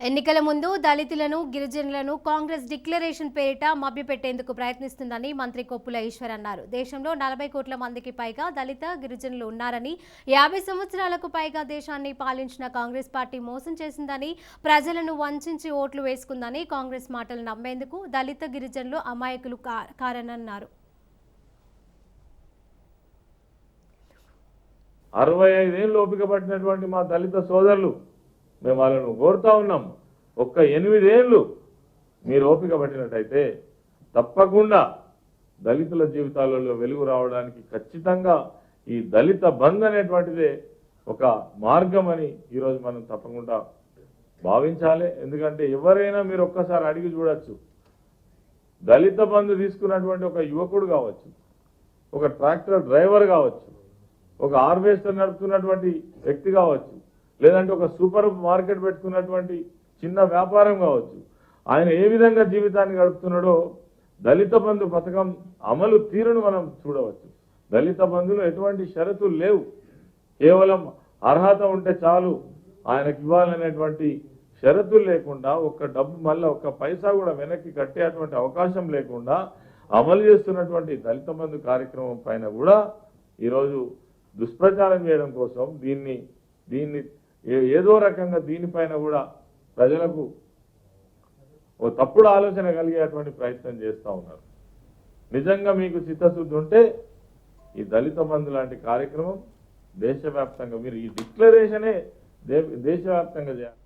ఎన్నికల ముందు దళితులను గిరిజనులను కాంగ్రెస్ డిక్లరేషన్ పేరిట మభ్యపెట్టేందుకు ప్రయత్నిస్తుందని మంత్రి కొప్పుల ఈశ్వర్ అన్నారు. దేశంలో నలభై కోట్ల మందికి పైగా దళిత గిరిజనులు ఉన్నారని యాభై సంవత్సరాలకు పైగా దేశాన్ని పాలించిన కాంగ్రెస్ పార్టీ మోసం చేసిందని ప్రజలను వంచించి ఓట్లు వేసుకుందని కాంగ్రెస్ మాటలు నమ్మేందుకు దళిత గిరిజనులు అమాయకులు కా- కారనన్నారు. అరవై ఐదేళ్ళు ఓపిక పట్టినటువంటి మా దళిత సోదరులు మేము వాళ్ళను కోరుతా ఉన్నాం. ఒక్క ఎనిమిదేళ్ళు మీరు ఓపిక పట్టినట్టయితే తప్పకుండా దళితుల జీవితాలలో వెలుగు రావడానికి ఖచ్చితంగా ఈ దళిత బంద్ అనేటువంటిదే ఒక మార్గం అని ఈరోజు మనం తప్పకుండా భావించాలి. ఎందుకంటే ఎవరైనా మీరు ఒక్కసారి అడిగి చూడొచ్చు. దళిత బంధు తీసుకున్నటువంటి ఒక యువకుడు కావచ్చు ఒక ట్రాక్టర్ డ్రైవర్ కావచ్చు ఒక హార్వెస్టర్ నడుపుతున్నటువంటి వ్యక్తి కావచ్చు లేదంటే ఒక సూపర్ మార్కెట్ పెట్టుకున్నటువంటి చిన్న వ్యాపారం కావచ్చు. ఆయన ఏ విధంగా జీవితాన్ని గడుపుతున్నాడో దళిత బంధు పథకం అమలు తీరును మనం చూడవచ్చు. దళిత బంధులో ఎటువంటి షరతులు లేవు. కేవలం అర్హత ఉంటే చాలు ఆయనకి ఇవ్వాలనేటువంటి షరతులు లేకుండా ఒక్క డబ్బు మళ్ళీ ఒక్క పైసా కూడా వెనక్కి కట్టేటువంటి అవకాశం లేకుండా అమలు చేస్తున్నటువంటి దళిత బంధు కార్యక్రమం పైన కూడా ఈరోజు దుష్ప్రచారం చేయడం కోసం దీన్ని దీన్ని ఏదో రకంగా దీనిపైన కూడా ప్రజలకు ఓ తప్పుడు ఆలోచన కలిగేటువంటి ప్రయత్నం చేస్తూ ఉన్నారు. నిజంగా మీకు చిత్తశుద్ధి ఉంటే ఈ దళిత బంధు లాంటి కార్యక్రమం దేశవ్యాప్తంగా మీరు ఈ డిక్లరేషనే దే- దేశవ్యాప్తంగా చేయాలి.